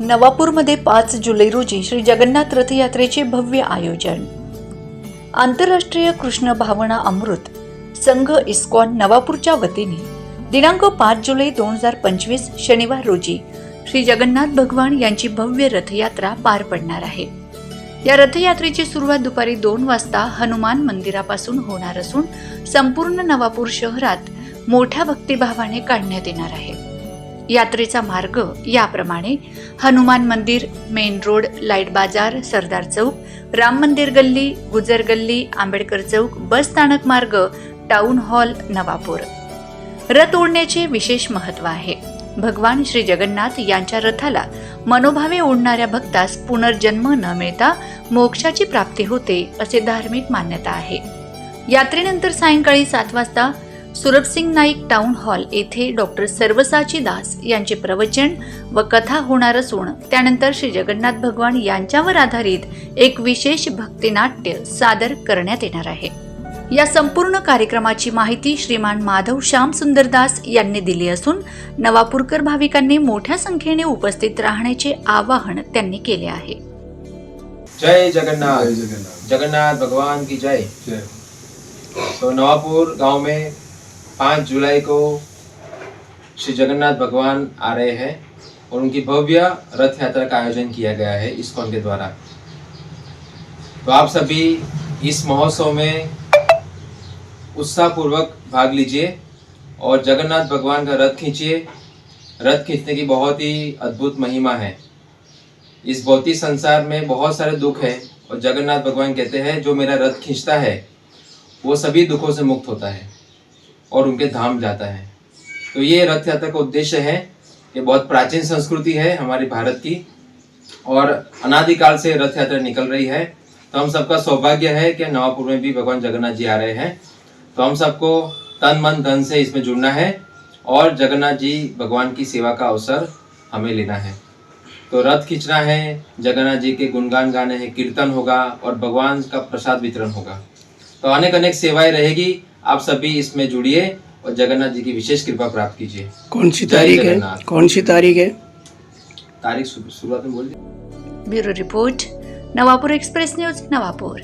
नवापूरमध्ये पाच जुलै रोजी श्री जगन्नाथ रथयात्रेचे भव्य आयोजन. आंतरराष्ट्रीय कृष्ण भावना अमृत संघ इस्कॉन नवापूरच्या वतीने दिनांक पाच जुलै दोन हजार पंचवीस शनिवार रोजी श्री जगन्नाथ भगवान यांची भव्य रथयात्रा पार पडणार आहे. या रथयात्रेची सुरुवात दुपारी दोन वाजता हनुमान मंदिरापासून होणार असून संपूर्ण नवापूर शहरात मोठ्या भक्तिभावाने काढण्यात येणार आहे. यात्रेचा मार्ग याप्रमाणे. हनुमान मंदिर मेन रोड लाइट बाजार सरदार चौक राम मंदिर गल्ली गुजर गल्ली आंबेडकर चौक बस स्थानक मार्ग टाउन हॉल नवापूर. रथ ओढण्याचे विशेष महत्त्व आहे. भगवान श्री जगन्नाथ यांच्या रथाला मनोभावे ओढणाऱ्या भक्तास पुनर्जन्म न मिळता मोक्षाची प्राप्ती होते असे धार्मिक मान्यता आहे. यात्रेनंतर सायंकाळी सात वाजता सुरभसिंग नाईक टाउन हॉल येथे डॉक्टर सर्वसाची दास यांचे प्रवचन व कथा होणार असून त्यानंतर श्री जगन्नाथ भगवान यांच्यावर आधारित एक विशेष भक्तिनाट्य सादर करण्यात येणार आहे. या संपूर्ण कार्यक्रमाची माहिती श्रीमान माधव श्याम सुंदरदास यांनी दिली असून नवापूरकर भाविकांनी मोठ्या संख्येने उपस्थित राहण्याचे आवाहन त्यांनी केले आहे. जय जगन्नाथ. जय जगन्नाथ. जगन्नाथ भगवान की जय. जय. तो नवापुर गांव में पाँच जुलाई को श्री जगन्नाथ भगवान आ रहे हैं और उनकी भव्य रथ यात्रा का आयोजन किया गया है इस्कॉन के द्वारा। तो आप सभी इस महोत्सव में उत्साहपूर्वक भाग लीजिए और जगन्नाथ भगवान का रथ खींचिए। रथ खींचने की बहुत ही अद्भुत महिमा है। इस भौतिक संसार में बहुत सारे दुख है और जगन्नाथ भगवान कहते हैं, जो मेरा रथ खींचता है, वो सभी दुखों से मुक्त होता है। और उनके धाम जाता है। तो ये रथ यात्रा का उद्देश्य है ये बहुत प्राचीन संस्कृति है हमारे भारत की और अनादिकाल से रथ यात्रा निकल रही है। तो हम सबका सौभाग्य है कि नवापुर में भी भगवान जगन्नाथ जी आ रहे हैं। तो हम सबको तन मन धन से इसमें जुड़ना है और जगन्नाथ जी भगवान की सेवा का अवसर हमें लेना है। तो रथ खींचना है, जगन्नाथ जी के गुणगान गाने हैं, कीर्तन होगा और भगवान का प्रसाद वितरण होगा। तो अनेक अनेक सेवाएँ रहेगी आप सभी इसमें जुड़िए और जगन्नाथ जी की विशेष कृपा प्राप्त कीजिए। कौन सी तारीख है? कौन सी तारीख है? तारीख शुरुआत में बोलिए bureau report Navapur express news Navapur.